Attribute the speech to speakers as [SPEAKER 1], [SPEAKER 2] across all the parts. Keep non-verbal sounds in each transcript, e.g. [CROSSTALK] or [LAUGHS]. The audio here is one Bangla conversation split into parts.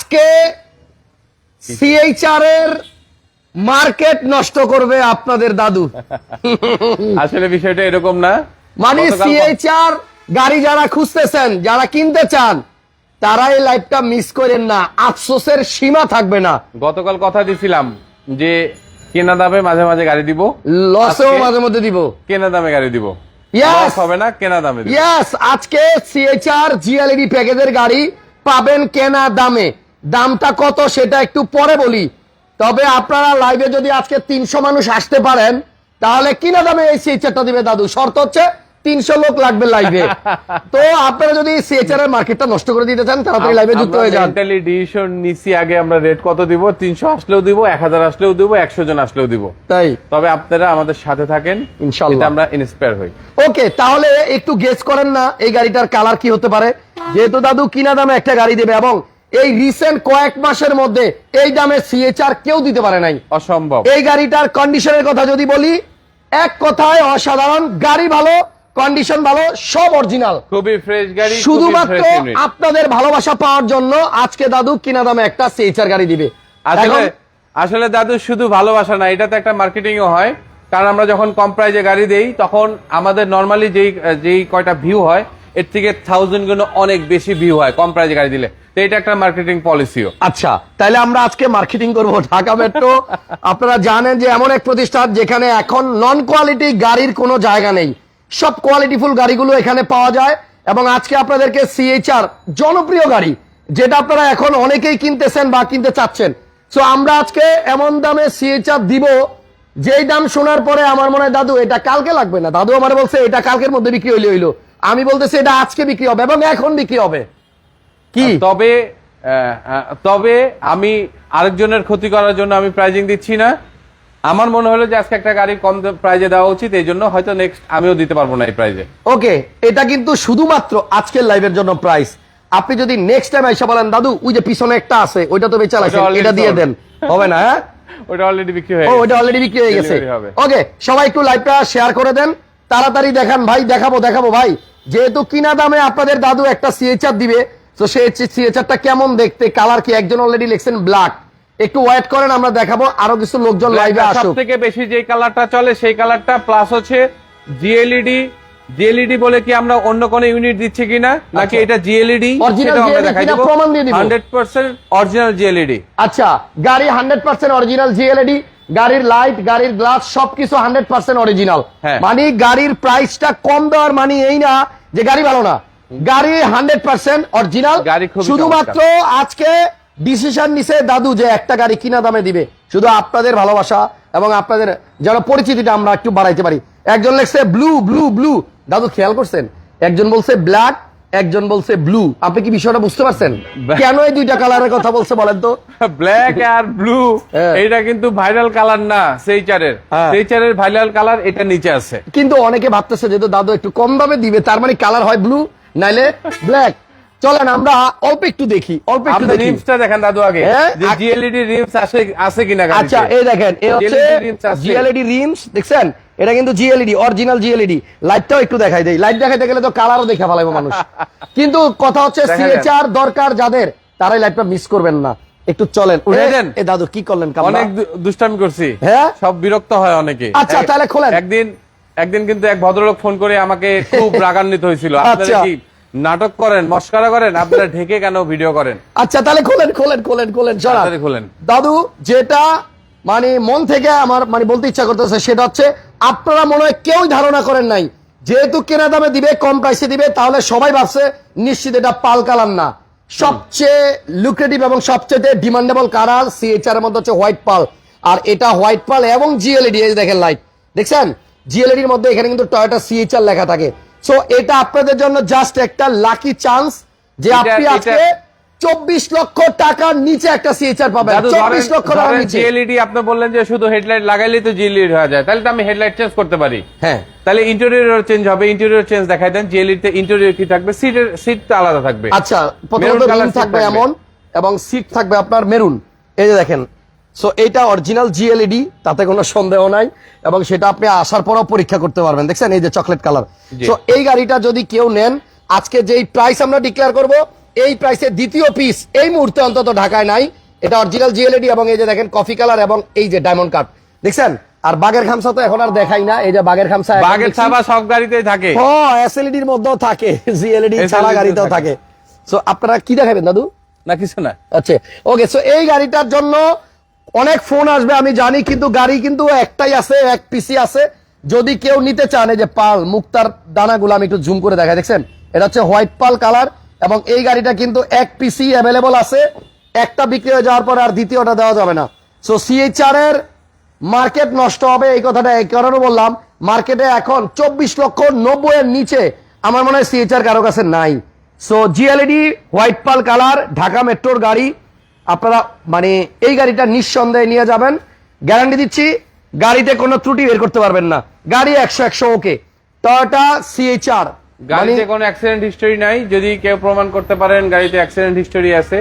[SPEAKER 1] আজকে সিএইচআর এর মার্কেট নষ্ট করবে আপনাদের দাদু।
[SPEAKER 2] আসলে বিষয়টা এরকম না।
[SPEAKER 1] মানে সিএইচআর গাড়ি যারা খুঁজতেছেন যারা কিনতে চান তারা এই লাইফটা মিস করেন না। আফসোসের সীমা থাকবে না।
[SPEAKER 2] গতকাল কথা দিছিলাম যে কেনা দামে মাঝে মাঝে গাড়ি দিব।
[SPEAKER 1] লসেও মাঝে মধ্যে দিব।
[SPEAKER 2] কেনা দামে গাড়ি দিব! লস হবে না কেনা দামে
[SPEAKER 1] ইয়েস আজকে সিএইচআর জিএলইডি প্যাকেজের গাড়ি পাবেন কেনা দামে। দামটা কত সেটা একটু পরে বলি। তবে আপনারা লাইভে যদি আজকে তিনশো মানুষ আসতে পারেন তাহলে কিনা দামে এই সিএইচআরটা দিবে দাদু? শর্ত হচ্ছে তিনশো লোক লাগবে লাইভে [LAUGHS] তো আপনারা যদি সিএইচআর এর মার্কেটটা নষ্ট করে দিতে চান তাড়াতাড়ি লাইভে যুক্ত হয়ে যান।
[SPEAKER 2] মেন্টালি ডিসিশন নিছি আগে আমরা রেট কত দিব? তিনশো আসলেও দিব এক হাজার আসলেও দিব একশো জন আসলেও দিব।
[SPEAKER 1] তাই।
[SPEAKER 2] তবে আপনারা আমাদের সাথে থাকেন।
[SPEAKER 1] ইনশাল্লাহ।
[SPEAKER 2] আমরা ইন্সপায়ার হই।
[SPEAKER 1] ওকে তাহলে একটু গেস করেন না এই গাড়িটার কালার কি হতে পারে। যেহেতু দাদু কিনা দামে একটা গাড়ি দেবে এবং এই রিসেন্ট কয়েক মাসের মধ্যে এই দামে সিএচআর কেউ দিতে পারে নাই।
[SPEAKER 2] অসম্ভব।
[SPEAKER 1] এই গাড়িটার কন্ডিশনের কথা যদি বলি এক কথায় অসাধারণ গাড়ি ভালো কন্ডিশন ভালো সব অরিজিনাল
[SPEAKER 2] খুবই ফ্রেশ গাড়ি
[SPEAKER 1] শুধুমাত্র আপনাদের ভালোবাসা পাওয়ার জন্য আজকে দাদু কিনা দামে একটা সিএচআর গাড়ি দিবে।
[SPEAKER 2] আসলে আসলে দাদু শুধু ভালোবাসা না এটা তো একটা মার্কেটিং ও হয়। কারণ আমরা যখন কম প্রাইজে গাড়ি দেই তখন আমাদের নর্মালি যেই যেই কয়টা ভিউ হয় এর থেকে থাউজেন্ড গুণ অনেক বেশি ভিউ হয় কম প্রাইজে গাড়ি দিলে। এটা একটা মার্কেটিং পলিসিও
[SPEAKER 1] আচ্ছা তাহলে আমরা আজকে মার্কেটিং করব আপনারা জানেন যে এমন এক প্রতিষ্ঠান যেখানে এখন নন কোয়ালিটি গাড়ির কোনো জায়গা নেই। সব কোয়ালিটিফুল গাড়িগুলো এখানে পাওয়া যায় এবং আজকে আপনাদেরকে সিএইচআর জনপ্রিয় গাড়ি, যেটা আপনারা এখন অনেকেই কিনতেছেন বা কিনতে চাচ্ছেন। সো আমরা আজকে এমন দামে সিএইচআর দিব, যেই দাম শোনার পরে আমার মনে হয়, দাদু, এটা কালকে লাগবে না। দাদু আমার বলছে, এটা কালকের মধ্যে বিক্রি হইলে হইল। আমি বলতেছি, এটা আজকে বিক্রি হবে এবং এখন বিক্রি হবে। কি?
[SPEAKER 2] তবে তবে আমি আরেকজনের ক্ষতি করার জন্য আমি প্রাইজিং দিচ্ছি না। আমার মনে হলো যে আজকে একটা গাড়ি কম প্রাইজে দেওয়া উচিত এই জন্য হয়তো নেক্সট আমিও দিতে পারব না এই প্রাইজে
[SPEAKER 1] ওকে এটা কিন্তু শুধুমাত্র আজকের লাইভের জন্য প্রাইস আপনি যদি নেক্সট টাইম এসে বলেন দাদু ওই যে পিছনে একটা আছে ওইটা তো বেচা লাগছে এটা দিয়ে দেন। হবে না হ্যাঁ? [LAUGHS]
[SPEAKER 2] ওটা অলরেডি বিক্রি হয়ে
[SPEAKER 1] ও
[SPEAKER 2] গেছে।
[SPEAKER 1] ওইটা অলরেডি বিক্রি হয়ে গেছে। ওকে সবাই একটু লাইভটা শেয়ার করে দেন। তাড়াতাড়ি দেখান ভাই দেখাবো দেখাবো ভাই। যেহেতু কিনা দামে আপনাদের দাদু একটা সিএচআর দিবে তো সেই সিএচআরটা কেমন দেখতে? কালার কি? একজন অলরেডি লিখছেন ব্ল্যাক একটু ওয়েট করেন আমরা দেখাবো আরও কিছু লোকজন লাইভে আসুক।
[SPEAKER 2] থেকে বেশি যে কালারটা চলে সেই কালারটা প্লাস হচ্ছে জিএলইডি জিএলইডি বলে কি আমরা অন্য কোন ইউনিট দিচ্ছি কিনা? নাকি
[SPEAKER 1] আচ্ছা।
[SPEAKER 2] এটা জিএলইডি
[SPEAKER 1] কিনা? প্রমাণ দিয়ে দিব।
[SPEAKER 2] হান্ড্রেড পার্সেন্ট অরিজিনাল জিএলইডি
[SPEAKER 1] আচ্ছা গাড়ি হান্ড্রেড পার্সেন্ট অরিজিনাল জিএলইডি গাড়ির লাইট গাড়ির গ্লাস সবকিছু হান্ড্রেড পার্সেন্ট অরিজিনাল
[SPEAKER 2] হ্যাঁ।
[SPEAKER 1] মানে গাড়ির প্রাইসটা কম দেওয়ার মানে এই না যে গাড়ি ভালো না। গাড়ি হান্ড্রেড পার্সেন্ট অরিজিনাল। শুধুমাত্র আজকে ডিসিশন নিছে দাদু যে একটা গাড়ি কিনা দামে দিবে। শুধু আপনাদের ভালোবাসা এবং আপনাদের যেন পরিচিতিটা আমরা একটু বাড়াইতে পারি। একজন লেখছে ব্লু ব্লু ব্লু দাদু খেয়াল করছেন? একজন বলছে ব্ল্যাক একজন বলছে ব্লু আপনি কি বিষয়টা বুঝতে পারছেন? কেন এই দুইটা কালারের কথা বলছে বলেন তো?
[SPEAKER 2] ব্ল্যাক আর ব্লু
[SPEAKER 1] হ্যাঁ।
[SPEAKER 2] এটা কিন্তু ভাইরাল কালার না সেই চারের
[SPEAKER 1] হ্যাঁ।
[SPEAKER 2] সেই চারের ভাইরাল কালার এটা নিচে আছে।
[SPEAKER 1] কিন্তু অনেকে ভাবতেছে যেহেতু দাদু একটু কম দামে দিবে তার মানে কালার হয় ব্লু নাইলে ব্ল্যাক চলেন আমরা অল্প একটু দেখি অল্প একটু দেখি
[SPEAKER 2] রিমসটা দেখেন দাদু আগে? যে জিএলইডি রিমস আছে আছে কিনা
[SPEAKER 1] আচ্ছা এই দেখেন এ হচ্ছে। জিএলইডি রিমস দেখছেন এটা কিন্তু জিএলইডি অরিজিনাল জিএলইডি লাইটটাও একটু দেখাই দেই লাইট দেখাইতে গেলে তো কালারও দেখা ফেলাইবো মানুষ [LAUGHS] কিন্তু কথা হচ্ছে। সিএচআর দরকার যাদের তারাই লাইটটা মিস করবেন না একটু চলেন
[SPEAKER 2] উঠে
[SPEAKER 1] এ-
[SPEAKER 2] দেন।
[SPEAKER 1] এ দাদু কি করলেন?
[SPEAKER 2] অনেক দুষ্টামি করছি
[SPEAKER 1] হ্যাঁ?
[SPEAKER 2] সব বিরক্ত হয় অনেকে
[SPEAKER 1] আচ্ছা, তাহলে খোলেন।
[SPEAKER 2] একদিন একদিন কিন্তু এক ভদ্রলোক ফোন করে আমাকে খুব [LAUGHS] রাগান্বিত হয়েছিল। আপনারা
[SPEAKER 1] আচ্ছা।
[SPEAKER 2] কি নাটক করেন মস্কারা করেন? আপনারা ঢেকে কেন ভিডিও করেন?
[SPEAKER 1] আচ্ছা তাহলে খোলেন খোলেন খোলেন খোলেন সরান।
[SPEAKER 2] খোলেন।
[SPEAKER 1] দাদু যেটা মানে মন থেকে আমার মানে বলতে ইচ্ছা করতেছে সেটা হচ্ছে আপনারা মনে হয় কেউই ধারণা করেন নাই। যেহেতু কেনা দামে দিবে কম প্রাইসে দিবে তাহলে সবাই ভাবছে নিশ্চিত এটা পাল কালার না। সবচেয়ে লুক্রেটিভ এবং সবচেয়ে ডিমান্ডেবল কালার সিএচআর এর মধ্যে হচ্ছে হোয়াইট পাল আর এটা হোয়াইট পাল এবং জিএলইডি দেখেন লাইট দেখছেন? জিএলইডির মধ্যে এখানে কিন্তু টয়োটা সিএচআর লেখা থাকে। সো এটা আপনাদের জন্য জাস্ট একটা লাকি চান্স যে আপনি আজকে চব্বিশ লক্ষ টাকার নিচে একটা সিএচআর পাবেন। চব্বিশ লক্ষ টাকার নিচে।
[SPEAKER 2] জিএলইডি আপনি বললেন যে শুধু হেডলাইট লাগাইলেই তো জিএলইডি হয়ে যায়। তাহলে তো আমি হেডলাইট চেঞ্জ করতে পারি।
[SPEAKER 1] হ্যাঁ।
[SPEAKER 2] তাহলে ইন্টেরিয়র চেঞ্জ হবে। ইন্টেরিয়র চেঞ্জ দেখাই দেন জিএলইডি তে ইন্টেরিয়র কি থাকবে? সিটের সিটটা আলাদা থাকবে।
[SPEAKER 1] আচ্ছা প্রথমত রিং থাকবে। এমন এবং সিট থাকবে আপনার মেরুন এই যে দেখেন সো এইটা অরিজিনাল জিএলইডি তাতে কোনো সন্দেহ নাই এবং সেটা আপনি আসার পরও পরীক্ষা করতে পারবেন। দেখছেন? এই যে চকলেট কালার সো এই গাড়িটা যদি কেউ নেন আজকে যেই প্রাইস আমরা ডিক্লেয়ার করব এই প্রাইসের দ্বিতীয় পিস এই মুহূর্তে অন্তত ঢাকায় নাই। এটা অরিজিনাল জিএলইডি এবং এই যে দেখেন কফি কালার এবং এই যে ডায়মন্ড কাট দেখছেন? আর বাগের খামসা তো এখন আর দেখাই না এই যে বাগের খামসা
[SPEAKER 2] বাগের। ছাপা সব গাড়িতেই থাকে।
[SPEAKER 1] ও এসএলইডির মধ্যেও থাকে জিএলইডি ছাড়া গাড়িতেও
[SPEAKER 2] থাকে।
[SPEAKER 1] থাকে। সো আপনারা কি দেখাবেন দাদু?
[SPEAKER 2] না কিছু না।
[SPEAKER 1] আচ্ছা ওকে সো এই গাড়িটার জন্য অনেক ফোন আসবে, আমি জানি, কিন্তু গাড়ি কিন্তু একটাই আছে, এক পিসি আছে। যদি কেউ নিতে চান, এই যে পাল, মুক্তার দানাগুলো আমি একটু জুম করে দেখা দেখছেন? এটা হচ্ছে হোয়াইট পাল কালার এবং এই গাড়িটা কিন্তু এক পিসি অ্যাভেলেবল আছে। একটা বিক্রি হয়ে যাওয়ার পর আর দ্বিতীয়টা দেওয়া যাবে না। সো সিএইচআর এর মার্কেট নষ্ট হবে, এই কথাটা এই কারণে বললাম। মার্কেটে এখন চব্বিশ লক্ষ নব্বই এর নিচে। আমার মনে হয় সিএইচআর কারও কাছে নাই। So G L E D white pearl colour Dhaka মেট্রোর গাড়ি। আপনারা মানে এই গাড়িটা নিঃসন্দেহে নিয়ে যাবেন। গ্যারান্টি দিচ্ছি গাড়িতে কোনো ত্রুটি বের করতে পারবেন না। গাড়ি একশো একশো ওকে টয়োটা সিএইচআর
[SPEAKER 2] গাড়িতে কোনো অ্যাক্সিডেন্ট হিস্টোরি নাই। যদি কেউ প্রমাণ করতে পারেন গাড়িতে অ্যাক্সিডেন্ট হিস্টোরি আছে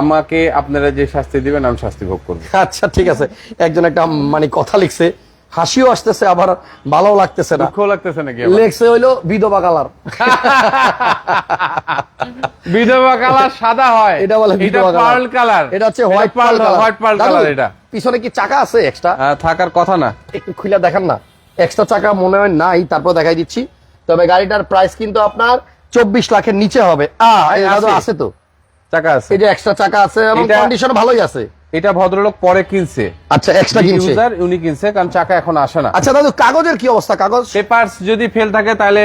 [SPEAKER 2] আমাকে আপনারা যে শাস্তি দিবেন আমি শাস্তি ভোগ করব।
[SPEAKER 1] আচ্ছা ঠিক আছে। একজন একটা মানে কথা লিখছে। হাসিও আসতেছে আবার ভালো লাগতেছে না।
[SPEAKER 2] দুঃখ লাগতেছে নাকি
[SPEAKER 1] লেখছে হইল বিধবা কালার। [LAUGHS]
[SPEAKER 2] বিধবা কালার সাদা হয়।
[SPEAKER 1] এটা বলে বিধবা
[SPEAKER 2] পার্ল কালার।
[SPEAKER 1] এটা হচ্ছে white colour.
[SPEAKER 2] White pearl colour এটা।
[SPEAKER 1] পিছনে কি চাকা আছে এক্সট্রা
[SPEAKER 2] থাকার কথা না।
[SPEAKER 1] একটু খুলে দেখান না। এক্সট্রা চাকা মনে হয় নাই তারপর দেখাই দিচ্ছি। তবে গাড়িটার প্রাইস কিন্তু আপনার চব্বিশ লাখের নিচে হবে।
[SPEAKER 2] আছে।
[SPEAKER 1] তো।
[SPEAKER 2] চাকা আছে।
[SPEAKER 1] এই যে এক্সট্রা চাকা আছে এবং কন্ডিশন ভালোই আছে।
[SPEAKER 2] এটা ভদ্রলোক পরে কিনছে।
[SPEAKER 1] আচ্ছা এক্সট্রা কিনছে।
[SPEAKER 2] ইউজার উনি কিনছে কারণ চাকা এখন আসে না।
[SPEAKER 1] আচ্ছা দাদু কাগজের কি অবস্থা? কাগজ?
[SPEAKER 2] পেপারস যদি ফেল থাকে তাহলে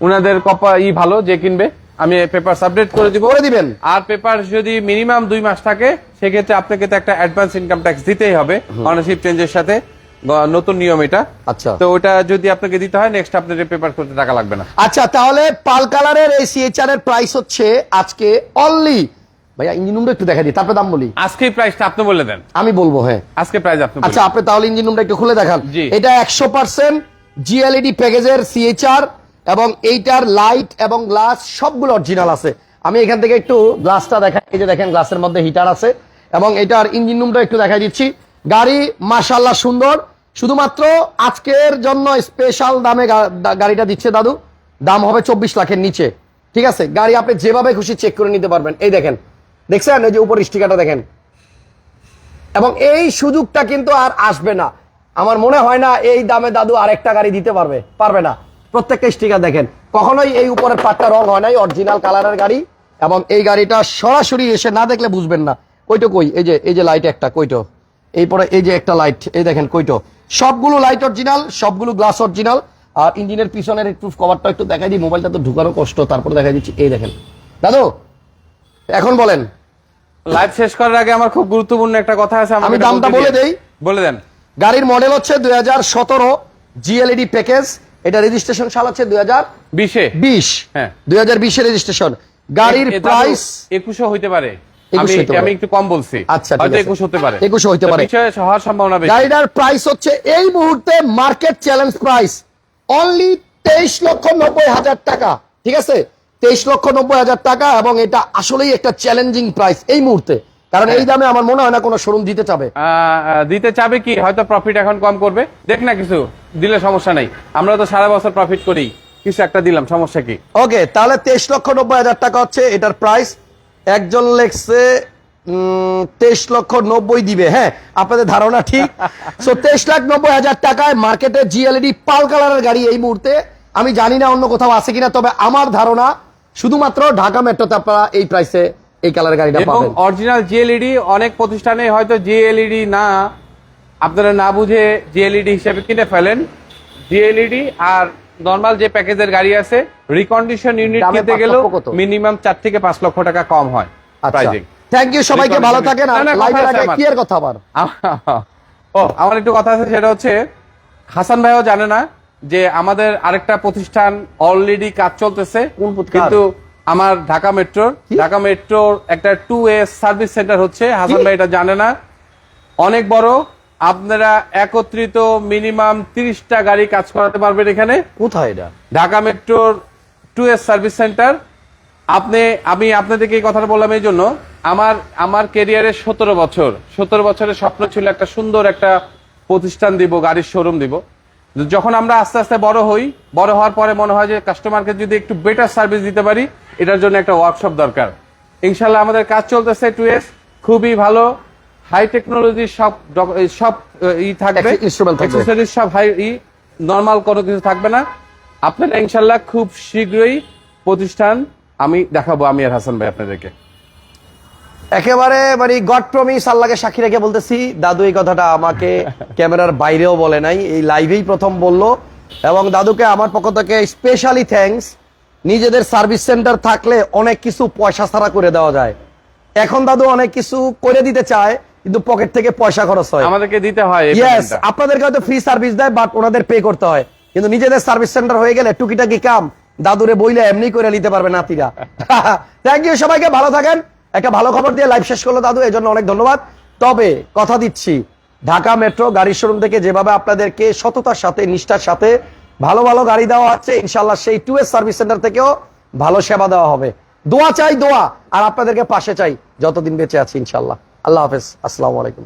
[SPEAKER 2] উনাদের কপা ই ভালো যে কিনবে। আমি পেপার আপডেট করে দিব।
[SPEAKER 1] করে দিবেন।
[SPEAKER 2] আর পেপার যদি মিনিমাম দুই মাস থাকে সেক্ষেত্রে আপনাকে তো একটা অ্যাডভান্স ইনকাম ট্যাক্স দিতেই হবে অনারশিপ চেঞ্জের সাথে নতুন নিয়ম এটা।
[SPEAKER 1] আচ্ছা।
[SPEAKER 2] তো ওটা যদি আপনাকে দিতে হয় নেক্সট আপনার পেপার করতে টাকা লাগবে না।
[SPEAKER 1] আচ্ছা তাহলে পাল কালারের এই সিএচআর এর প্রাইস হচ্ছে আজকে অনলি ভাইয়া ইঞ্জিন রুমটা একটু দেখা দিই তারপরে দাম বলি।
[SPEAKER 2] আজকে প্রাইসটা আপনি বলে দেন।
[SPEAKER 1] আমি বলব হ্যাঁ।
[SPEAKER 2] আজকে প্রাইস আপনি
[SPEAKER 1] আচ্ছা আপনি তাহলে ইঞ্জিন রুমটা একটু খুলে দেখান। এটা একশো পার্সেন্ট জিএলইডি প্যাকেজের সিএচআর এবং এইটার লাইট এবং গ্লাস সবগুলো অরিজিনাল আছে। আমি এখান থেকে একটু গ্লাসটা দেখাই এই যে দেখেন গ্লাসের মধ্যে হিটার আছে এবং এটার ইঞ্জিন রুমটা একটু দেখাই দিচ্ছি। গাড়ি মাশাল্লাহ সুন্দর। শুধুমাত্র আজকের জন্য স্পেশাল দামে গাড়িটা দিচ্ছে দাদু। দাম হবে চব্বিশ লাখের নিচে। ঠিক আছে? গাড়ি আপনি যেভাবে খুশি চেক করে নিতে পারবেন। এই দেখেন দেখছেন? এই যে উপর স্টিকারটা দেখেন। এবং এই সুযোগটা কিন্তু আর আসবে না। আমার মনে হয় না এই দামে দাদু আরেকটা গাড়ি দিতে পারবে পারবে না। প্রত্যেকটা স্টিকার দেখেন। কখনোই এই উপরের পাটটা রং হয় নাই অরিজিনাল কালারের গাড়ি। এবং এই গাড়িটা সরাসরি এসে না দেখলে বুঝবেন না। কইটো কই? এই যে এই যে লাইট একটা, কইটো। এই পরে এই যে একটা লাইট এই দেখেন, কইটো। সবগুলো লাইট অরিজিনাল সবগুলো গ্লাস অরিজিনাল আর ইঞ্জিনের পিছনের একটু কভারটা একটু দেখাই দিই মোবাইলটা তো ঢুকানো কষ্ট, তারপরে দেখাই দিচ্ছি। এই দেখেন। দাদু এখন বলেন।
[SPEAKER 2] লাইভ শেষ করার আগে আমার খুব গুরুত্বপূর্ণ একটা কথা আছে
[SPEAKER 1] আমি দামটা বলে দেই।
[SPEAKER 2] বলে দেন।
[SPEAKER 1] গাড়ির মডেল হচ্ছে দুই হাজার সতেরো জিএলইডি প্যাকেজ এটা রেজিস্ট্রেশন সাল হচ্ছে দুই হাজার
[SPEAKER 2] বিশে।
[SPEAKER 1] বিশ
[SPEAKER 2] হ্যাঁ।
[SPEAKER 1] দুই হাজার বিশের রেজিস্ট্রেশন গাড়ির প্রাইস
[SPEAKER 2] একুশও হইতে পারে। আমি একটু কম বলছি।
[SPEAKER 1] আচ্ছা,
[SPEAKER 2] হয়তো। একুশ হতে পারে।
[SPEAKER 1] 21 হইতে
[SPEAKER 2] তো
[SPEAKER 1] পারে।
[SPEAKER 2] হওয়ার সম্ভাবনা বেশি।
[SPEAKER 1] গাড়িটার প্রাইস হচ্ছে এই মুহূর্তে মার্কেট চ্যালেঞ্জ প্রাইস অনলি তেইশ লক্ষ নব্বই হাজার টাকা। ঠিক আছে? তেইশ লক্ষ নব্বই হাজার টাকা এবং এটা আসলেই একটা চ্যালেঞ্জিং প্রাইস এই মুহূর্তে। কারণ এই দামে আমার মনে হয় না কোনো শোরুম দিতে চাবে।
[SPEAKER 2] দিতে চাবে কি? হয়তো প্রফিট এখন কম করবে। দেখ না কিছু দিলে সমস্যা নাই। আমরা তো সারা বছর প্রফিট করি। কিছু একটা দিলাম সমস্যা কি?
[SPEAKER 1] ওকে তাহলে তেইশ লক্ষ নব্বই হাজার টাকা হচ্ছে এটার প্রাইস একজন লেখছে তেইশ লক্ষ নব্বই দিবে। হ্যাঁ আপনাদের ধারণা ঠিক? সো তেইশ লাখ নব্বই হাজার টাকায় মার্কেটে জিএলইডি পাল কালারের গাড়ি এই মুহূর্তে। আমি জানি না অন্য কোথাও আছে কিনা তবে আমার ধারণা শুধুমাত্র ঢাকা মেট্রোতে আপনারা এই প্রাইসে এই কালার গাড়িটা পাবেন।
[SPEAKER 2] অরিজিনাল জিএলইডি অনেক প্রতিষ্ঠানে হয়তো জিএলইডি না আপনারা না বুঝে জিএলইডি হিসেবে কিনে ফেলেন। জিএলইডি আর নর্মাল যে প্যাকেজের গাড়ি আছে রিকন্ডিশন ইউনিট কিনতে গেলেও মিনিমাম চার থেকে পাঁচ লক্ষ টাকা কম হয়
[SPEAKER 1] আচ্ছা।
[SPEAKER 2] প্রাইজিং
[SPEAKER 1] থ্যাংক ইউ সবাইকে ভালো থাকেন। আর লাইভের আগে কি এর কথা আবার। [LAUGHS]
[SPEAKER 2] ও আমার একটু কথা আছে সেটা হচ্ছে হাসান ভাইও জানে না যে আমাদের আরেকটা প্রতিষ্ঠান অলরেডি কাজ চলতেছে। কিন্তু আমার ঢাকা মেট্রোর। ঢাকা মেট্রোর একটা টু এ সার্ভিস সেন্টার হচ্ছে। হাসান ভাই এটা জানে না। অনেক বড়। আপনারা একত্রিত মিনিমাম তিরিশটা গাড়ি কাজ করাতে পারবেন এখানে।
[SPEAKER 1] কোথায় এটা?
[SPEAKER 2] ঢাকা মেট্রোর টু এস সার্ভিস সেন্টার আপনি আমি আপনাদেরকে এই কথাটা বললাম এই জন্য। আমার আমার ক্যারিয়ারে সতেরো বছর। সতেরো বছরের স্বপ্ন ছিল একটা সুন্দর একটা প্রতিষ্ঠান দিব গাড়ির শোরুম দিব। যখন আমরা আস্তে আস্তে বড় হই বড় হওয়ার পরে মনে হয় যে কাস্টমারকে যদি একটু বেটার সার্ভিস দিতে পারি এটার জন্য একটা ওয়ার্কশপ দরকার। ইনশাল্লাহ আমাদের কাজ চলতেছে টু এস খুবই ভালো। হাই টেকনোলজি সব সব ই থাকবে। সব হাই ই নর্মাল কোনো কিছু থাকবে না। আপনারা ইনশাল্লাহ খুব শীঘ্রই প্রতিষ্ঠান আমি দেখাবো আমি আর হাসান ভাই আপনাদেরকে।
[SPEAKER 1] একেবারে মানে গড প্রমিস আল্লাহকে সাক্ষী রেখে বলতেছি দাদু এই কথাটা আমাকে [LAUGHS] ক্যামেরার বাইরেও বলে নাই এই লাইভেই প্রথম বলল এবং দাদুকে আমার পক্ষ থেকে স্পেশালি থ্যাঙ্কস নিজেদের সার্ভিস সেন্টার থাকলে অনেক কিছু পয়সা ছাড়া করে দেওয়া যায়। এখন দাদু অনেক কিছু করে দিতে চায় কিন্তু পকেট থেকে পয়সা খরচ হয়।
[SPEAKER 2] আমাদেরকে দিতে হয়
[SPEAKER 1] ইয়েস। আপনাদেরকে হয়তো ফ্রি সার্ভিস দেয় বাট ওনাদের পে করতে হয়। কিন্তু নিজেদের সার্ভিস সেন্টার হয়ে গেলে টুকিটাকি কাম দাদুরে বইলে এমনি করে নিতে পারবে নাতিরা। [LAUGHS] থ্যাংক ইউ সবাইকে ভালো থাকেন। একটা ভালো খবর দিয়ে লাইভ শেষ করল দাদু এই জন্য অনেক ধন্যবাদ। তবে কথা দিচ্ছি, ঢাকা মেট্রো গাড়ির শোরুম থেকে যেভাবে আপনাদেরকে সততার সাথে, নিষ্ঠার সাথে ভালো ভালো গাড়ি দেওয়া হচ্ছে ইনশাল্লাহ সেই টু এস সার্ভিস সেন্টার থেকেও ভালো সেবা দেওয়া হবে। দোয়া চাই, দোয়া, আর আপনাদেরকে পাশে চাই, যতদিন বেঁচে আছি ইনশাল্লাহ আল্লাহ হাফেজ, আসসালামু আলাইকুম।